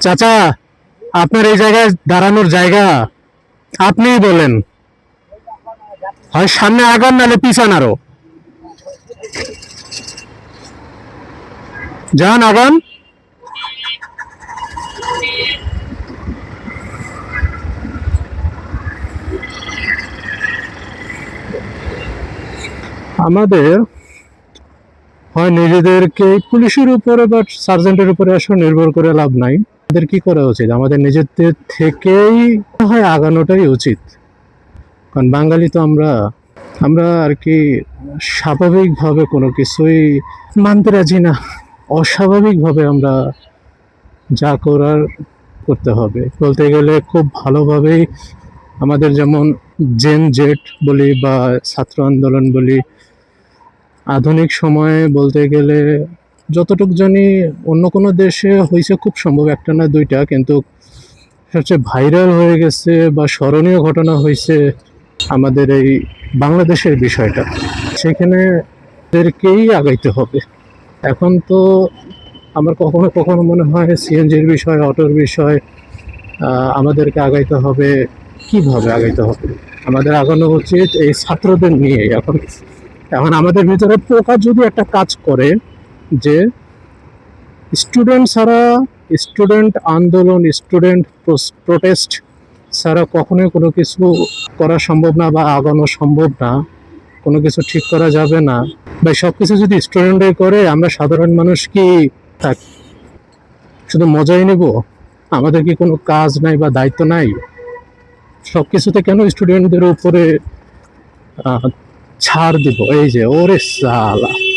চাচা, আপনার এই জায়গায় দাঁড়ানোর জায়গা আপনিই বলেন। হয় সামনে আগান নাহলে পিছান আরও। যান আগান। আমাদের হয় নিজেদেরকে পুলিশের উপরে বা সার্জেন্টের উপরে আসলে নির্ভর করে লাভ নাই। আমাদের কি করা উচিত? আমাদের নিজেদের থেকেই হয় আগানোটাই উচিত। কারণ বাঙালি তো আমরা আমরা আর কি স্বাভাবিকভাবে কোনো কিছুই মানতে রাজি না। অস্বাভাবিকভাবে আমরা যা করার করতে হবে। বলতে গেলে খুব ভালোভাবেই আমাদের যেমন জেন জেট বলি বা ছাত্র আন্দোলন বলি, আধুনিক সময়ে বলতে গেলে যতটুকু জানি, অন্য কোনো দেশে হয়েছে খুব সম্ভব, একটা না দুইটা, কিন্তু সবচেয়ে ভাইরাল হয়ে গেছে বা স্মরণীয় ঘটনা হয়েছে আমাদের এই বাংলাদেশের বিষয়টা। সেখানে এদেরকেই আগাইতে হবে। এখন তো আমার কখনো কখনো মনে হয় সিএনজির বিষয়, অটোর বিষয় আমাদেরকে আগাইতে হবে। কীভাবে আগাইতে হবে? আমাদের আগানো উচিত এই ছাত্রদের নিয়ে। এখন এখন আমাদের ভিতরে পোকা যদি একটা কাজ করে যে স্টুডেন্ট ছাড়া স্টুডেন্ট আন্দোলন স্টুডেন্ট প্রোটেস্ট ছাড়া কখনোই কোনো কিছু করা সম্ভব না বা আগানো সম্ভব না। কোনো কিছু ঠিক করা যাবে না। বা সব কিছু যদি স্টুডেন্টে করে, আমরা সাধারণ মানুষ কি থাক? শুধু মজাই নেব? আমাদের কি কোনো কাজ নাই বা দায়িত্ব নাই? সব কিছুতে কেন স্টুডেন্টদের উপরে ছাড় দিব? এই যে, ওরে সালা।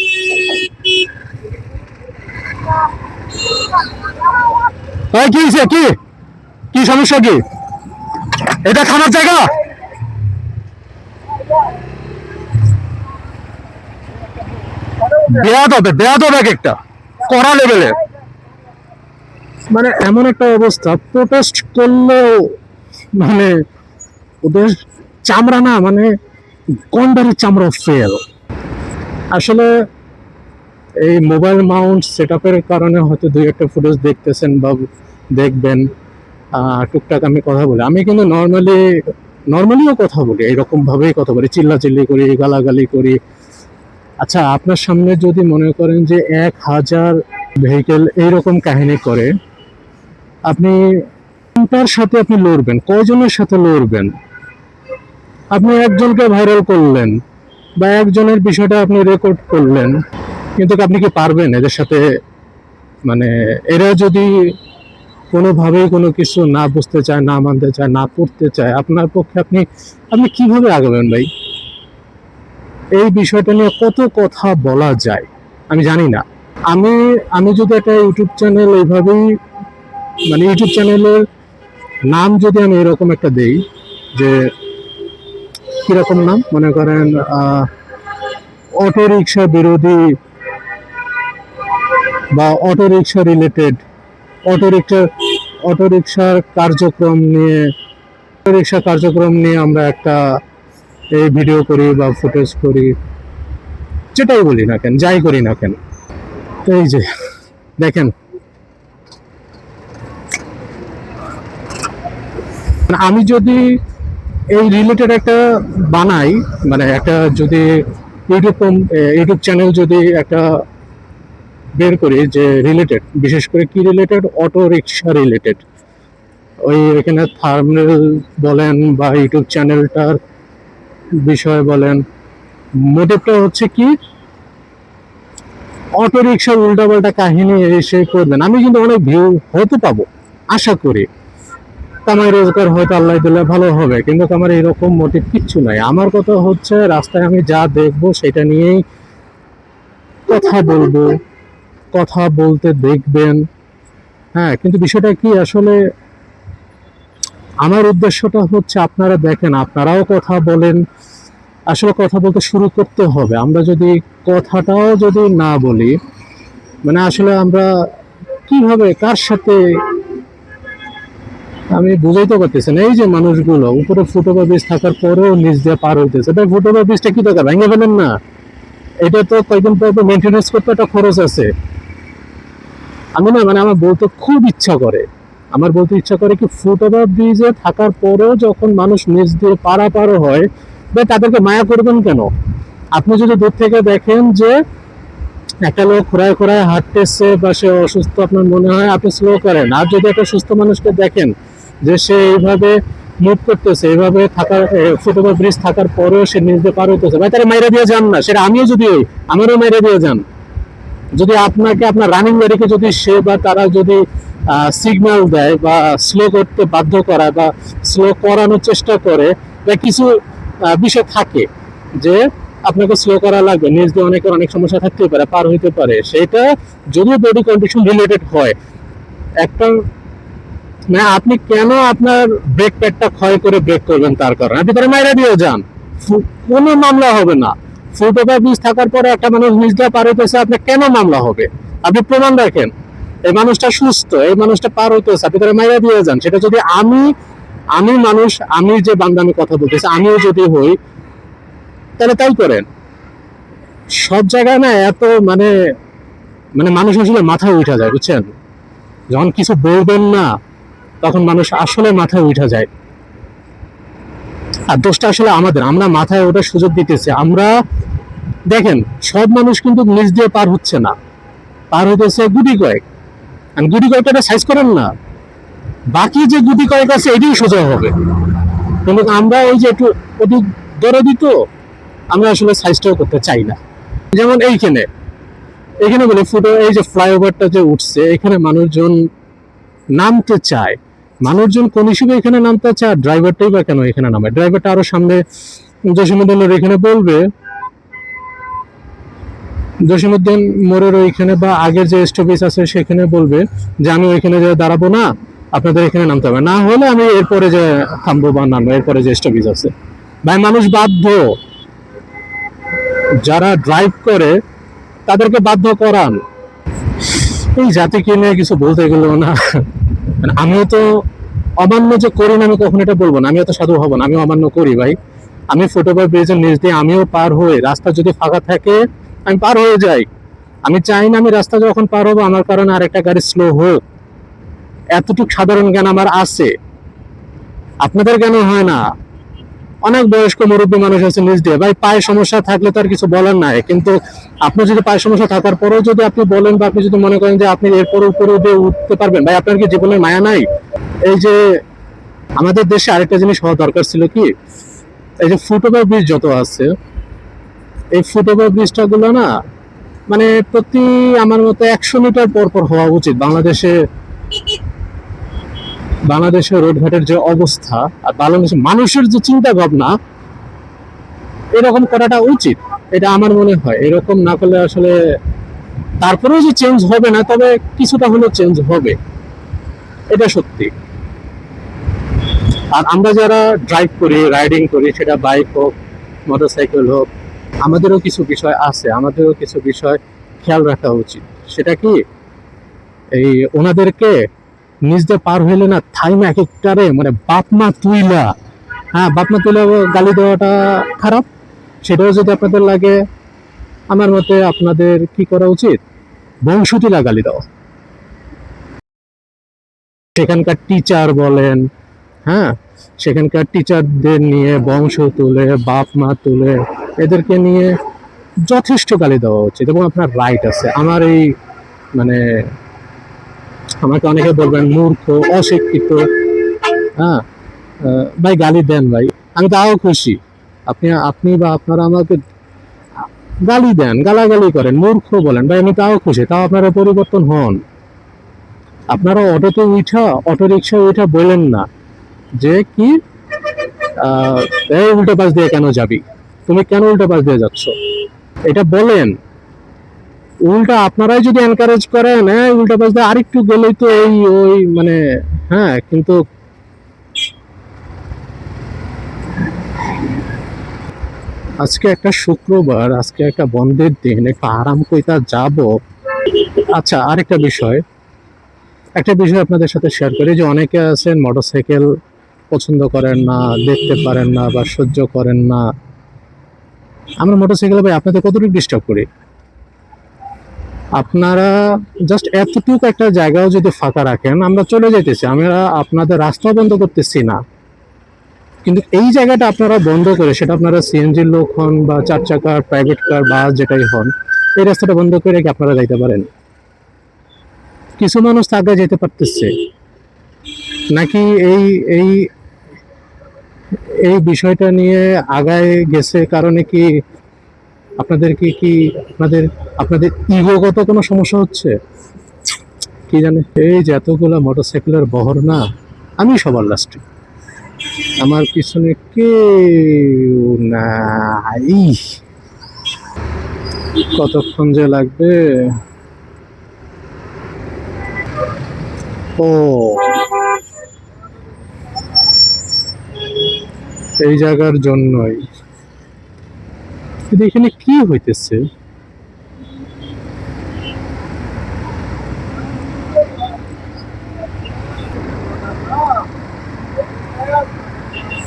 এই, কি কি? কি সমস্যা কি? এটা থানার জায়গা? বেয়াদ হবে বেয়াদ হবে এক একটা। কড়া লেভেলে। মানে এমন একটা অবস্থা প্রোটেস্ট করলেও মানে ওদের চামড়া না মানে গন্ডারের চামড়া ফেল আসলে এই মোবাইল মাউন্ট সেট কারণে হয়তো দুই একটা ফুটেজ দেখতেছেন বা দেখবেন। টুকটাক আমি কথা বলি। আমি কিন্তু নর্মালি নর্মালিও কথা বলি এরকম ভাবেই কথা বলি, চিল্লাচিল্লি করি, গালাগালি করি। আচ্ছা আপনার সামনে যদি মনে করেন যে এক হাজার ভেহিকেল এইরকম কাহিনী করে, আপনি কোনটার সাথে আপনি লড়বেন? কয়জনের সাথে লড়বেন? আপনি একজনকে ভাইরাল করলেন বা একজনের বিষয়টা আপনি রেকর্ড করলেন কিন্তু আপনি কি পারবেন এদের সাথে? মানে এরা যদি কোনোভাবেই কোনো কিছু না বুঝতে চায়, না মানতে চায়, না পড়তে চায়, আপনার পক্ষে আপনি আপনি কীভাবে আগাবেন ভাই? এই বিষয়টা নিয়ে কত কথা বলা যায়, আমি জানি না। আমি আমি যদি একটা ইউটিউব চ্যানেল এইভাবেই মানে ইউটিউব চ্যানেলের নাম যদি আমি এরকম একটা দেই, যে কীরকম নাম? মনে করেন অটো রিক্সা বিরোধী বা auto rickshaw related auto rickshaw auto রিক্সার কার্যক্রম নিয়ে অটো রিক্সা কার্যক্রম নিয়ে আমরা একটা এই ভিডিও করি বা ফুটেজ করি। যেটাই বলি না কেন, যাই করি না কেন। এই যে, দেখেন। আমি যদি এই রিলেটেড একটা বানাই মানে একটা যদি ইউটিউব ইউটিউব চ্যানেল যদি একটা বের করি যে রিলেটেড বিশেষ করে কি রিলেটেড অটো রিক্সা রিলেটেড ওই এখানে থার্মেল বলেন বা ইউটিউব চ্যানেলটার বিষয় বলেন। মোটিভটা হচ্ছে কি? অটো রিক্সার উল্টাপাল্টা কাহিনী এসে করবেন। আমি কিন্তু অনেক ভিউ হতে পাবো, আশা করি। কামাই রোজগার হয়তো আল্লাহ দিলে ভালো হবে, কিন্তু আমার এরকম মোটিভ কিচ্ছু নাই। আমার কথা হচ্ছে, রাস্তায় আমি যা দেখব সেটা নিয়েই কথা বলব। কথা বলতে দেখবেন। হ্যাঁ কিন্তু বিষয়টা কি আসলে আমার উদ্দেশ্যটা হচ্ছে আপনারা দেখেন, আপনারাও কথা বলেন। আসলে কথা বলতে শুরু করতে হবে। আমরা যদি কথাটাও যদি না বলি মানে আসলে আমরা কীভাবে, কার সাথে আমি বুঝাইতে পারতেছি না। এই যে মানুষগুলো, উপরে ফুটওভার ব্রিজ থাকার পরেও নিচ দিয়ে পার হইতেছে। তাই ফুটওভার ব্রিজটা কি দরকার? ভেঙে ফেলেন না। এটা তো কয়েকদিন পর মেনটেনেন্স করতে একটা খরচ আছে। আমি না মানে আমার বলতে খুব ইচ্ছা করে। আমার বলতে ইচ্ছা করে কি ফুটওভার ব্রিজে থাকার পরেও যখন মানুষ নিচ দিয়ে পারাপারও হয়, বা তাদেরকে মায়া করবেন কেন? আপনি যদি দূর থেকে দেখেন যে একটা লোক খোড়ায় খোড়ায় হাঁটতেছে বা সে অসুস্থ, আপনার মনে হয় আপনি স্লো করেন। আর যদি একটা সুস্থ মানুষকে দেখেন যে সে এইভাবে মুভ করতেছে, এইভাবে থাকার ফুটওভার ব্রিজ থাকার পরেও সে নিজ দিয়ে পার হইতেছে, ভাই তারা মাইরা দিয়ে যান না। সেটা আমিও যদি আমারও মাইরা দিয়ে যান। যদি আপনাকে আপনার রানিং গাড়িকে যদি সে বা তারা যদি সিগন্যাল দেয় বা স্লো করতে বাধ্য করায় বা স্লো করানোর চেষ্টা করে, বা কিছু বিষয় থাকে যে আপনাকে স্লো করা লাগবে, নিজ দিয়ে অনেকের অনেক সমস্যা থাকতে পারে, পার হইতে পারে, সেটা যদিও বডি কন্ডিশন রিলেটেড হয়, একটা মানে আপনি কেন আপনার ব্রেক প্যাডটা ক্ষয় করে ব্রেক করবেন তার কারণে? আপনি তারা মাইরা দিয়ে যান, কোনো মামলা হবে না। ফুটওভার ব্রিজ থাকার পরে একটা মানুষ নিজ দিয়ে পার হইতেছে, আপনার কেন মামলা হবে? আপনি প্রমাণ রাখেন। এই মানুষটা সুস্থ, এই মানুষটা পার হইতেছে, আপনি তারা মাইরা দিয়ে যান। সেটা যদি আমি আমি মানুষ, আমি যে বান্দা, আমি কথা বলতেছি, আমিও যদি হই, তাহলে তাই করেন। সব জায়গায় না এত মানে মানে মানুষ আসলে মাথায় উঠা যায়, বুঝছেন? যখন কিছু বলবেন না, তখন মানুষ আসলে মাথায় উঠা যায়। আর দোষটা আসলে আমাদের। আমরা মাথায় ওঠার সুযোগ দিতেছি। আমরা, দেখেন, সব মানুষ কিন্তু নিজ দিয়ে পার হচ্ছে না। পার হইতেছে গুটি কয়েক। আর গুটি কয়েকটা সাইজ করেন না। বাকি যে গুটি কয়েক আছে এটাই সোজা হবে। কিন্তু আমরা ওই যে একটু অতি দরদি তো, আমরা আসলে সাইজটাও করতে চাই না। যেমন এইখানে। এখানে বলে ফুটো, এই যে ফ্লাইওভারটা যে উঠছে, এখানে মানুষজন নামতে চায়। মানুষজন কোন হিসেবে এখানে নামতে চায় আর ড্রাইভারটাই বা কেন এখানে নামে ড্রাইভারটা আরও সামনে জসীমুদ্দিনের এখানে বলবে জসীমুদ্দিন মোড়ের ওইখানে বা আগের যে স্টপেজ আছে সেখানে বলবে যে, আমি ওইখানে যে দাঁড়াবো না, আপনাদের এখানে নামতে হবে। না হলে আমি এরপরে যে থামবো বা নামবো, এরপরে যে স্টপেজ আছে। ভাই, মানুষ বাধ্য। যারা ড্রাইভ করে, তাদেরকে বাধ্য করান। এই জাতিকে নিয়ে কিছু বলতে গেলেও না? মানে আমিও তো অমান্য যে করি না, আমি কখন এটা বলব না। আমিও তো সাধু হব না, আমিও অমান্য করি ভাই। আমি ফুটওভার ব্রিজের নিচ দিয়ে আমিও পার হয়ে, রাস্তা যদি ফাঁকা থাকে, আমি পার হয়ে যাই। আমি চাই না আমি রাস্তা যখন পার হব, আমার কারণে আরেকটা গাড়ি স্লো হোক। এতটুকু সাধারণ জ্ঞান আমার আছে। আপনাদের জ্ঞান হয় না। অনেক বয়স্ক মুরব্বী মানুষ আছে নিজ দিয়ে। ভাই, পায়ে সমস্যা থাকলে তার কিছু বলার নাই। কিন্তু আপনার যদি পায়ে সমস্যা থাকার পরেও যদি আপনি বলেন বা আপনি যদি মনে করেন যে আপনি এরপরে উপরে উঠে উঠতে পারবেন, ভাই, আপনার কি জীবনের মায়া নাই? এই যে আমাদের দেশে আরেকটা জিনিস হওয়া দরকার ছিল কি? এই যে ফুটওভার ব্রিজ যত আছে, এই ফুটওভার ব্রিজটা গুলো না মানে প্রতি আমার মতে একশো মিটার পর পর হওয়া উচিত বাংলাদেশে। বাংলাদেশের রোডঘাটের যে অবস্থা আর বাংলাদেশের মানুষের যে চিন্তা ভাবনা, এরকম করাটা উচিত। এটা আমার মনে হয়। এরকম না করলে আসলে তারপরেও যে চেঞ্জ হবে না, তবে কিছুটা হলেও চেঞ্জ হবে। এটা সত্যি। আর আমরা যারা ড্রাইভ করি রাইডিং করি, সেটা বাইক হোক মোটরসাইকেল হোক, আমাদেরও কিছু বিষয় আছে। আমাদেরও কিছু বিষয় খেয়াল রাখা উচিত। সেটা কি? এই ওনাদেরকে নিজ দিয়ে পার হইলে না থাইমা এক একটারে মানে বাপমা তুইলা। হ্যাঁ বাপমা তুইলা গালি দেওয়াটা খারাপ। সেটাও যদি আপনাদের লাগে, আমার মতে আপনাদের কি করা উচিত? বংশতিলা গালি দেওয়া সেখানকার টিচার বলেন হ্যাঁ সেখানকার টিচারদের নিয়ে বংশ তুলে, বাপ মা তুলে, এদেরকে নিয়ে যথেষ্ট গালি দেওয়া উচিত এবং আপনার রাইট আছে। আমার এই মানে আমাকে অনেকে বলবেন মূর্খ, অশিক্ষিত। হ্যাঁ ভাই গালি দেন ভাই, আমি তাও খুশি। আপনি আপনি বা আপনারা আমাকে গালি দেন, গালাগালি করেন, মূর্খ বলেন। ভাই, আমি তাও খুশি, তাও আপনারা পরিবর্তন হন। আপনারা অটোতে উঠা অটো রিক্সা উঠা বলেন না যে কি এই উল্টো পাশ দিয়ে কেন যাবি? তুমি কেন উল্টো পাশ দিয়ে যাচ্ছ? এটা বলেন। উল্টা আপনারাই যদি এনকারেজ করেন হ্যাঁ উল্টা পাশ আরেকটু গেলেই তো এই ওই মানে হ্যাঁ কিন্তু আজকে একটা শুক্রবার, আজকে একটা বন্ধের দিন, একটু আরাম কইতা যাব। আচ্ছা আরেকটা বিষয়। একটা বিষয় আপনাদের সাথে শেয়ার করি, যে অনেকে আছেন মোটরসাইকেল পছন্দ করেন না, দেখতে পারেন না বা সহ্য করেন না। আমরা মোটরসাইকেল ভাই, আপনাদের কতটুকু ডিস্টার্ব করি? আপনারা জাস্ট এতটুকু একটা জায়গাও যদি ফাঁকা রাখেন, আমরা চলে যাইতেছি। আমরা আপনাদের রাস্তা বন্ধ করতেছি না। কিন্তু এই জায়গাটা আপনারা বন্ধ করে, সেটা আপনারা সিএনজির লোক হন বা চার চাকার প্রাইভেট কার বাস যেটাই হন, এই রাস্তাটা বন্ধ করে কি আপনারা যাইতে পারেন। কিছু মানুষ তো আগে যেতে পারতেছে। নাকি এই এই এই বিষয়টা নিয়ে আগায় গেছে কারণে কি আপনাদের কি কি আপনাদের আপনাদের ইগোগত কোনো সমস্যা হচ্ছে? কি জানে? এই যে এতগুলো মোটরসাইকেলের বহর না, আমি সবার লাস্টে আমার পিছনে কেউ নাই। কতক্ষণ যে লাগবে? ও। এই জায়গার জন্যই। কিন্তু এখানে কি হইতেছে?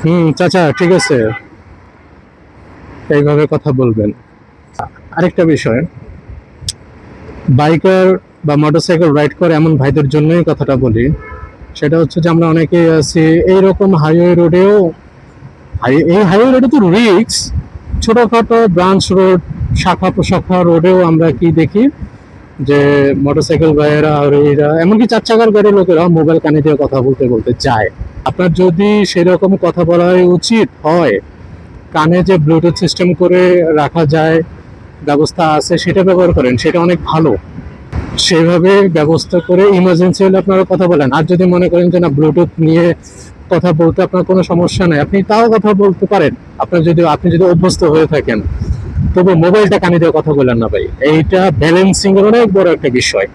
হুম, চাচা, ঠিক আছে। এইভাবে কথা বলবেন। আরেকটা বিষয়। বাইকার বা মোটরসাইকেল রাইড করে এমন ভাইদের জন্যই কথাটা বলি। সেটা হচ্ছে যে আমরা অনেকেই আছি, এইরকম হাইওয়ে রোডেও এই হাইওয়ে রোডে তো রিক্স ছোটখাটো ব্রাঞ্চ রোড, শাখা প্রশাখা রোডেও আমরা কি দেখি যে মোটরসাইকেল আর এরা, এমনকি চার চাকার গাড়ির লোকেরা মোবাইল কানে দিয়ে কথা বলতে বলতে যায়। আপনার যদি সেরকম কথা বলা উচিত হয়, কানে যে ব্লুটুথ সিস্টেম করে রাখা যায়, ব্যবস্থা আছে, সেটা ব্যবহার করেন, সেটা অনেক ভালো। সেভাবে ব্যবস্থা করে ইমার্জেন্সি হলে আপনারা কথা বলেন। আর যদি মনে করেন যে না ব্লুটুথ নিয়ে কথা বলতে আপনার কোনো সমস্যা নাই। আপনি তাও কথা বলতে পারেন। আপনার যদি, আপনি যদি অভ্যস্ত হয়ে থাকেন, তবু মোবাইলটা কানে দিয়ে কথা বললেন না ভাই। এইটা ব্যালেন্সিং এর অনেক বড় একটা বিষয়।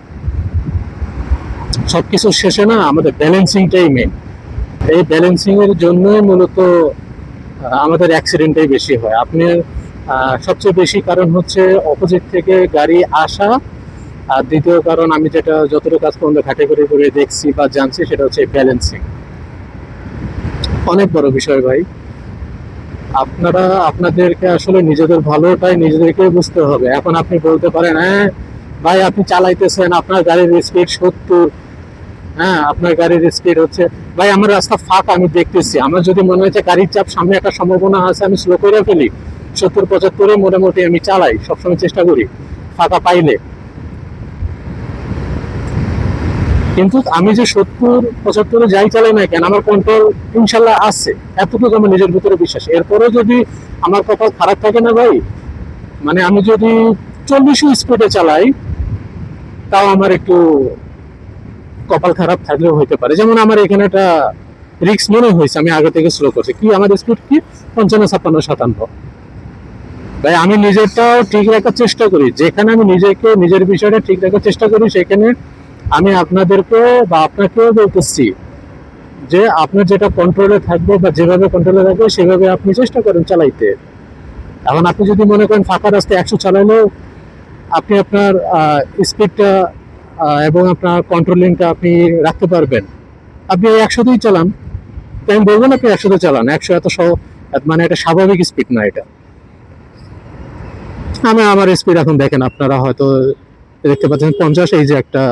সবকিছু শেষে না আমাদের ব্যালেন্সিংটাই মেন এই ব্যালেন্সিং এর জন্যই মূলত আমাদের অ্যাক্সিডেন্টটাই বেশি হয়। আপনি সবচেয়ে বেশি কারণ হচ্ছে অপোজিট থেকে গাড়ি আসা। আর দ্বিতীয় কারণ আমি যেটা যতটুকু কাজ পর্যন্ত ঘাটে করে দেখছি বা জানছি সেটা হচ্ছে ব্যালেন্সিং অনেক বড় বিষয় ভাই। আপনারা আপনাদেরকে আসলে নিজেদের ভালোটাই নিজেদেরকে বুঝতে হবে। এখন আপনি বলতে পারেন হ্যাঁ ভাই আপনি চালাইতেছেন, আপনার গাড়ির স্পিড সত্তর। হ্যাঁ আপনার গাড়ির স্পিড হচ্ছে। ভাই, আমার রাস্তা ফাঁকা, আমি দেখতেছি। আমার যদি মনে হচ্ছে গাড়ির চাপ সামনে একটা সম্ভাবনা আছে, আমি স্লো করে ফেলি। সত্তর, পঁচাত্তরে মোটামুটি আমি চালাই, সবসময় চেষ্টা করি। ফাঁকা পাইলে। কিন্তু আমি যে সত্তর, পঁচাত্তরে যাই চালাই না কেন, আমার কন্ট্রোল ইনশাল্লাহ আছে। এতটুকু আমার নিজের ভিতরে বিশ্বাস। এরপরে যদি আমার কপাল খারাপ থাকে না ভাই মানে আমি যদি চল্লিশও স্পিডে চালাই, তাও আমার একটু কপাল খারাপ থাকলেও হইতে পারে। যেমন আমার এখানে একটা রিক্স মনে হয়েছে, আমি আগে থেকে স্লো করছি। কি আমার স্পিড কি? পঞ্চান্ন, ছাপ্পান্ন শতাংশ ভাই, আমি নিজেরটাও ঠিক রাখার চেষ্টা করি। যেখানে আমি নিজেকে, নিজের বিষয়টা ঠিক রাখার চেষ্টা করি, সেখানে আমি আপনাদেরকে বা আপনাকেও বলতেছি যে আপনার যেটা কন্ট্রোলে থাকবে বা যেভাবে কন্ট্রোলে থাকবে, সেভাবে আপনি চেষ্টা করেন চালাইতে। এখন আপনি যদি মনে করেন ফাঁকা রাস্তায় একশো চালালেও আপনি আপনার স্পিডটা এবং আপনার কন্ট্রোলিংটা আপনি রাখতে পারবেন। আপনি একশোতেই চালান। তো আমি বলব না আপনি একশোতে চালান। একশো এত সহ মানে এটা স্বাভাবিক স্পিড না এটা। আমি আমার স্পিড এখন দেখেন, আপনারা হয়তো দেখতে পাচ্ছেন, পঞ্চাশ এই যে একটা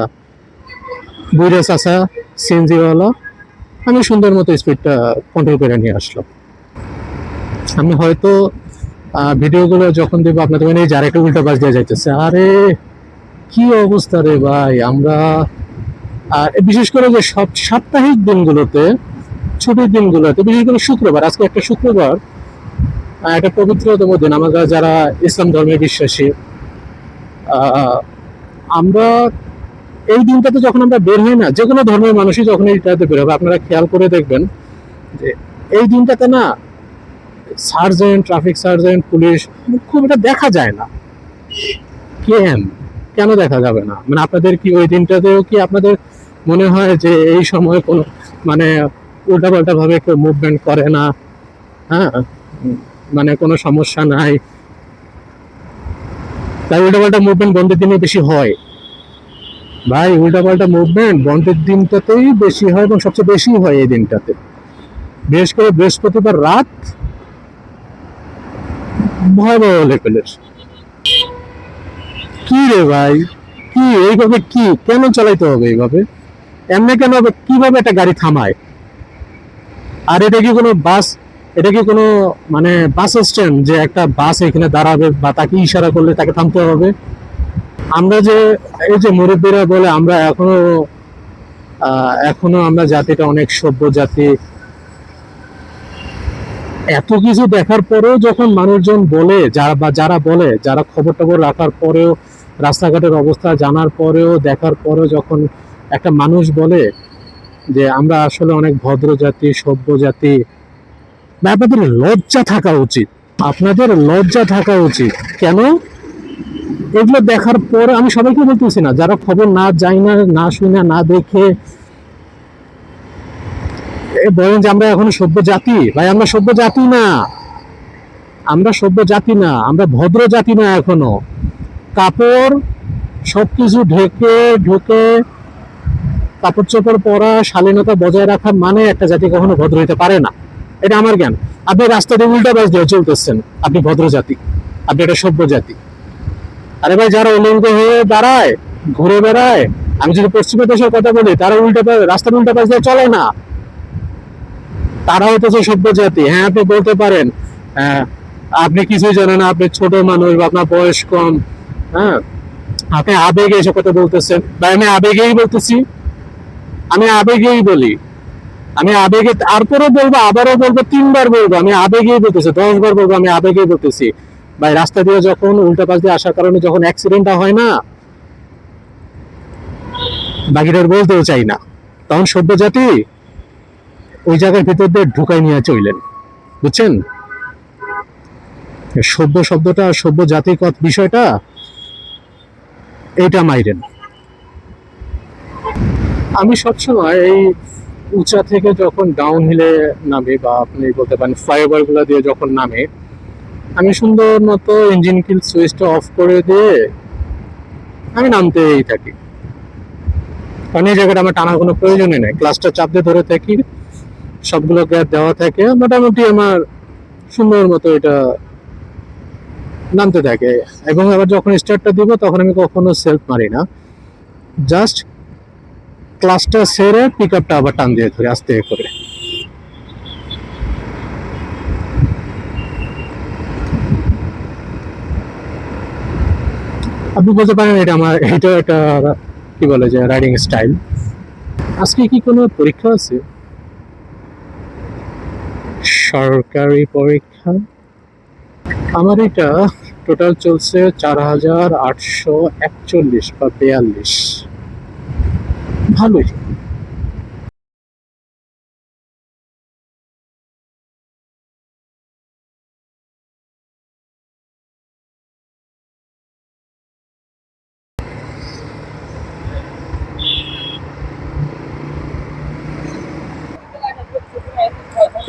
বুড়ে চাষা সিএনজিওয়ালা আমি সুন্দর মতো স্পিডটা কন্ট্রোল করে নিয়ে আসলাম। আমি হয়তো ভিডিওগুলো যখন দেবো আপনাদের মানে যার একটা উল্টা বাস দিয়ে যাইতেছে। আরে, কি অবস্থা রে ভাই? আমরা আর বিশেষ করে যে সব, সাপ্তাহিক দিনগুলোতে, ছুটির দিনগুলোতে, বিশেষ করে শুক্রবার, আজকে একটা শুক্রবার একটা পবিত্রতম দিন। আমরা যারা ইসলাম ধর্মে বিশ্বাসী আমরা এই দিনটাতে যখন আমরা বের হই না যে কোনো ধর্মের মানুষই যখন এইটাতে বের হবে, আপনারা খেয়াল করে দেখবেন যে এই দিনটাতে না সার্জেন্ট, ট্রাফিক সার্জেন্ট, পুলিশ, খুব এটা দেখা যায় না। কেন কেন দেখা যাবে না? মানে আপনাদের কি ওই দিনটাতেও কি আপনাদের মনে হয় যে এই সময় কোনো মানে উল্টাপাল্টা ভাবে কেউ মুভমেন্ট করে না? হ্যাঁ? মানে কোনো সমস্যা নাই? তাই উল্টাপাল্টা মুভমেন্ট বন্ধের দিনে বেশি হয়। ভাই, উল্টাপাল্টা মুভমেন্ট বন্ধের দিনটাতেই বেশি হয় এবং সবচেয়ে বেশি হয় এই দিনটাতে। বিশেষ করে বৃহস্পতিবার রাত ভয়াবহ লেভেলের কি রে ভাই? কি, এইভাবে কি? কেন চালাইতে হবে এইভাবে? এমনি কেন হবে? কীভাবে একটা গাড়ি থামায়? আর এটা কি কোনো বাস, এটা কি কোনো মানে বাস স্ট্যান্ড যে একটা বাস এখানে দাঁড়াবে বা তাকে ইশারা করলে তাকে থামতে হবে? আমরা যে, এই যে মুরব্বীরা বলে আমরা এখনও এখনও আমরা জাতিটা অনেক সভ্য জাতি। এত কিছু দেখার পরেও যখন মানুষজন বলে, যারা বা যারা বলে, যারা খবর টবর রাখার পরেও, রাস্তাঘাটের অবস্থা জানার পরেও, দেখার পরেও যখন একটা মানুষ বলে যে, আমরা আসলে অনেক ভদ্র জাতি, সভ্য জাতি। আপনাদের লজ্জা থাকা উচিত। আপনাদের লজ্জা থাকা উচিত। কেন? এগুলো দেখার পরে আমি সবাইকে বলতেছি না, যারা খবর না যাই না না শুনে, না দেখে বলেন যে আমরা এখন সভ্য জাতি। ভাই, আমরা সভ্য জাতি না। আমরা সভ্য জাতি না, আমরা ভদ্র জাতি না এখনও। কাপড় সবকিছু ঢেকে, ঢুকে কাপড় চোপড় পরা, শালীনতা বজায় রাখা মানে একটা জাতি কখনো ভদ্র হতে পারে না। এটা আমার জ্ঞান। আপনি রাস্তা দিয়ে উল্টা বাস দিয়ে চলতেছেন। আপনি ভদ্র জাতি। আপনি একটা সভ্য জাতি। আরে ভাই যারা উলঙ্গ হয়ে দাঁড়ায় ঘুরে বেড়ায় আমি যদি পশ্চিমা দেশের কথা বলি তারা উল্টা রাস্তার উল্টা পাশ দিয়ে চলে না। তারা হইতেছে সভ্য জাতি। হ্যাঁ আপনি বলতে পারেন হ্যাঁ, আপনি কিছুই জানেন আপনি ছোট মানুষ বা আপনার বয়স কম হ্যাঁ আপনি আবেগে এসব কথা বলতেছেন। বা আমি আবেগেই বলতেছি। আমি আবেগেই বলি। আমি আবেগে তারপরেও বলব আবারও বলব তিনবার বলব আমি আবেগেই বলতেছি দশ বার বলব আমি আবেগেই বলতেছি। ভাই, রাস্তা দিয়ে যখন উল্টা পাশ দিয়ে আসার কারণে যখন অ্যাক্সিডেন্টটা হয় না, বাকিটার বলতেও চাই না। তখন সভ্য জাতি ওই জায়গার ভিতর দিয়ে ঢুকাই নিয়ে চইলেন বুঝছেন? সভ্য শব্দটা সভ্য জাতির কত- বিষয়টা এইটা মাইরেন। আমি সবসময় এই উঁচা থেকে যখন ডাউন হিলে নামে বা আপনি বলতে পারেন ফ্লাইওভারগুলো দিয়ে যখন নামে আমি সুন্দর মতো ইঞ্জিন কিল সুইচটা অফ করে দিয়ে আমি নামতেই থাকি। কারণ এই জায়গাটা আমার টানার কোনো প্রয়োজনই নেই। ক্লাসটা চাপ দিয়ে ধরে থাকি, সবগুলো গ্যাপ দেওয়া থাকে, মোটামুটি আমার সুন্দর মতো এটা নামতে থাকে। এবং আবার যখন স্টার্টটা দিব, তখন আমি কখনো সেলফ মারি না। জাস্ট ক্লাসটা সেরে পিক আপটা আবার টান দিয়ে ধরে, আস্তে করে। আপনি বলতে পারেন এটা আমার, এটা একটা, কি বলে যে রাইডিং স্টাইল আজকে কি কোনো পরীক্ষা আছে? সরকারি পরীক্ষা? আমার এটা টোটাল চলছে চার হাজার আটশো একচল্লিশ বা বেয়াল্লিশ। ভালোই।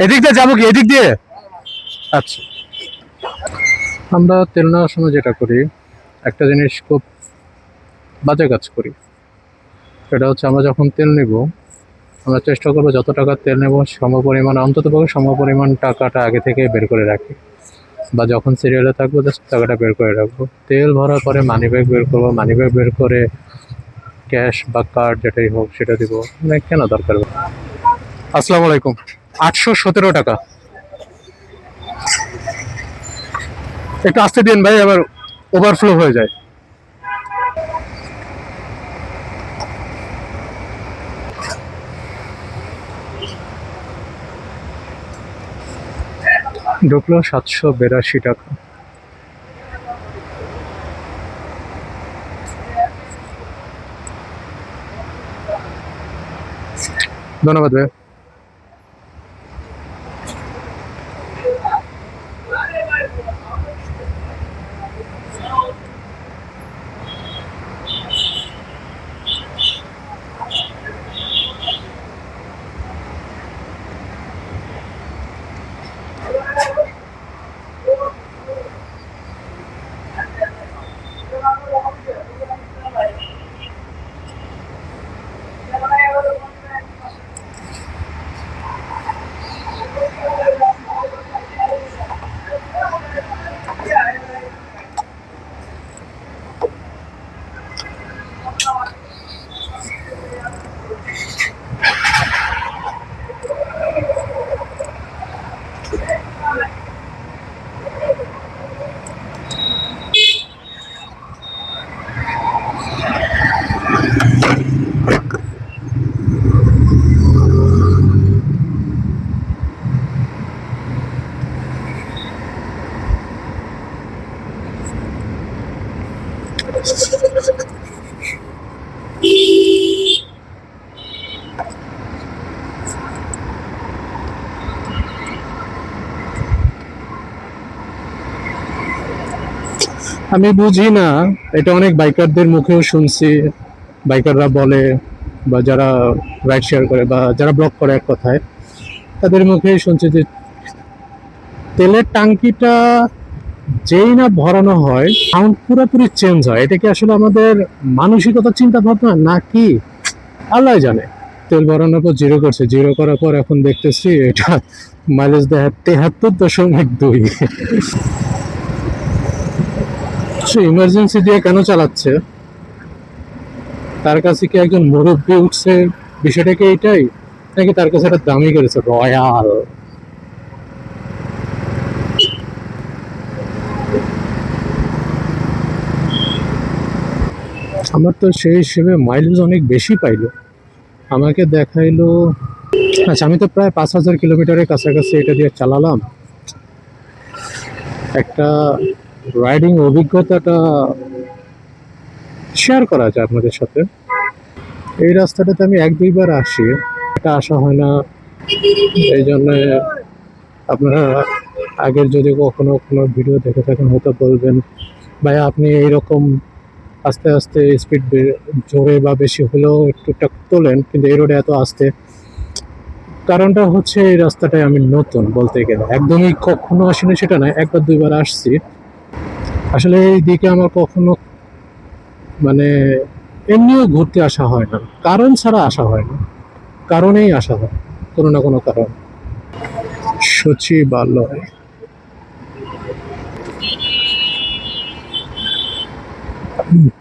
এদিক দিয়ে যাব কি? এদিক দিয়ে? আচ্ছা। আমরা তেল নেওয়ার সময় যেটা করি, একটা জিনিস খুব বাজে কাজ করি। সেটা হচ্ছে আমরা যখন তেল নেব, আমরা চেষ্টা করব যত টাকা তেল নেব, সম পরিমাণ, অন্তত সম পরিমাণ টাকাটা আগে থেকে বের করে রাখি। বা যখন সিরিয়ালে থাকব জাস্ট টাকাটা বের করে রাখব। তেল ভরার পরে মানি ব্যাগ বের করব মানি ব্যাগ বের করে ক্যাশ বা কার্ড যেটাই হোক, সেটা দিব। মানে কেন দরকার? আসসালামু আলাইকুম। আটশো সতেরো টাকা। একটু আসতে দিন ভাই, আবার ওভারফ্লো হয়ে যায়। ঢুকলো সাতশো বিরাশি টাকা। ধন্যবাদ ভাই। আমি বুঝি না, এটা অনেক বাইকারদের মুখেও শুনছি। বাইকাররা বলে বা যারা রাইড শেয়ার করে বা যারা ব্লক করে এক কথায়, তাদের মুখেই শুনছি যে তেলের টাঙ্কিটা যেই না ভরানো হয় সাউন্ড পুরোপুরি চেঞ্জ হয়। এটা কি আসলে আমাদের মানসিকতা চিন্তা ভাবনা নাকি আল্লাহ জানে। তেল ভরানোর পর জিরো করছে। জিরো করার পর এখন দেখতেছি এটা মাইলেজ দেয় তেহাত্তর দশমিক দুই। সে ইমার্জেন্সি দিয়ে কেন চালাচ্ছে? তার কাছে কি একজন মুরব্বী উঠছে? বিষয়টা কি এইটাই? নাকি তার কাছে একটা দামি করেছে রয়্যাল। আমার তো সেই হিসেবে মাইলেজ অনেক বেশি পাইলো। আমাকে দেখাইলো আচ্ছা আমি তো প্রায় পাঁচ হাজার কিলোমিটারের কাছাকাছি এটা দিয়ে চালালাম। একটা রাইডিং অভিজ্ঞতাটা শেয়ার করা যায় আপনাদের সাথে। এই রাস্তাটাতে আমি এক দুইবার আসি এটা আসা হয় না। এই জন্যে আপনারা আগের যদি কখনো কোনো ভিডিও দেখে থাকেন, হয়তো বলবেন, ভাই, আপনি এইরকম আস্তে আস্তে স্পিড জোরে বা বেশি হলেও টুকটাক তোলেন, কিন্তু এই রোডে এত আস্তে। কারণটা হচ্ছে এই রাস্তাটায় আমি নতুন বলতে গেলে। একদমই কখনো আসিনি সেটা নয়, একবার দুইবার আসছি। আসলে এই দিকে আমার কখনো মানে এমনিও ঘুরতে আসা হয় না। কারণ ছাড়া আসা হয় না। কারণেই আসা হয়, কোনো না কোনো কারণ। সচিবালয়।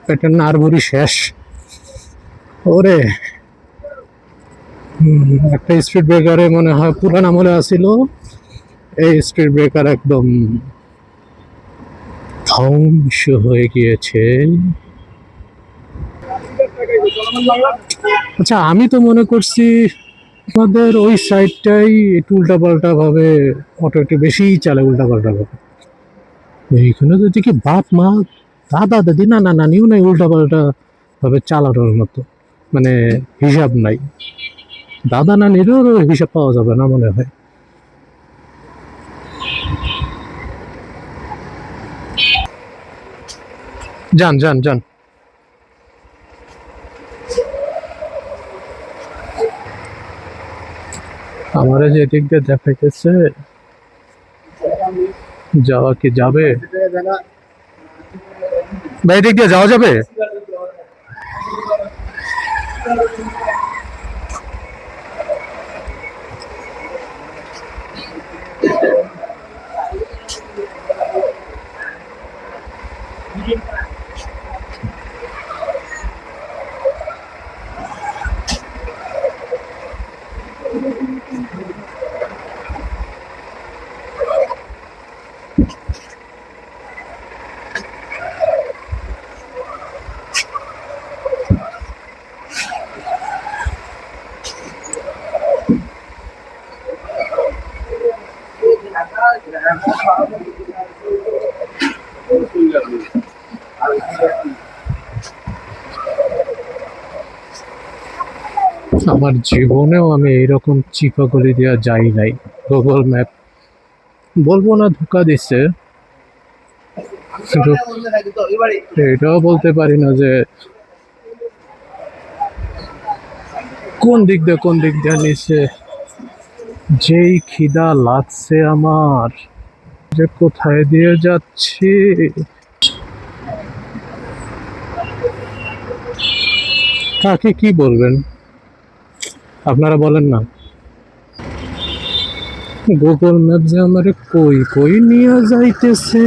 পেটের নারবুরি শেষ। ওরে। একটা স্পিড ব্রেকারে মনে হয় পুরান আমলে আসিল। এই স্পিড ব্রেকার একদম ধ্বংস হয়ে গিয়েছে। আচ্ছা আমি তো মনে করছি আপনাদের ওই সাইডটাই একটু উল্টাপাল্টা ভাবে অটো একটু বেশিই চালে উল্টাপাল্টা ভাবে। এইখানে তো দেখি বাপ, মা, দাদা, দাদি না না নানিও নাই উল্টাপাল্টা ভাবে চালানোর মতো। মানে হিসাব নাই। দাদা, নানিরও হিসাব পাওয়া যাবে না মনে হয়। যান যান যান। আমার যে দিক দিয়ে দেখাইতেছে, যাওয়া কি যাবে? ভাই, এদিক দিয়ে যাওয়া যাবে? আমার জীবনেও আমি এইরকম চিপা গলি দেওয়া যাই নাই গুগল ম্যাপ বলব না, ধোকা দিচ্ছে। এটাও বলতে পারি না যে, কোন দিক দিয়ে, কোন দিক দিয়ে নিছে যেই খিদা লাগছে আমার, যে কোথায় দিয়ে যাচ্ছি। কাকে কি বলবেন? আপনারা বলেন না। গুগল ম্যাপ যে আমার কই কই নিয়ে যাইতেছে?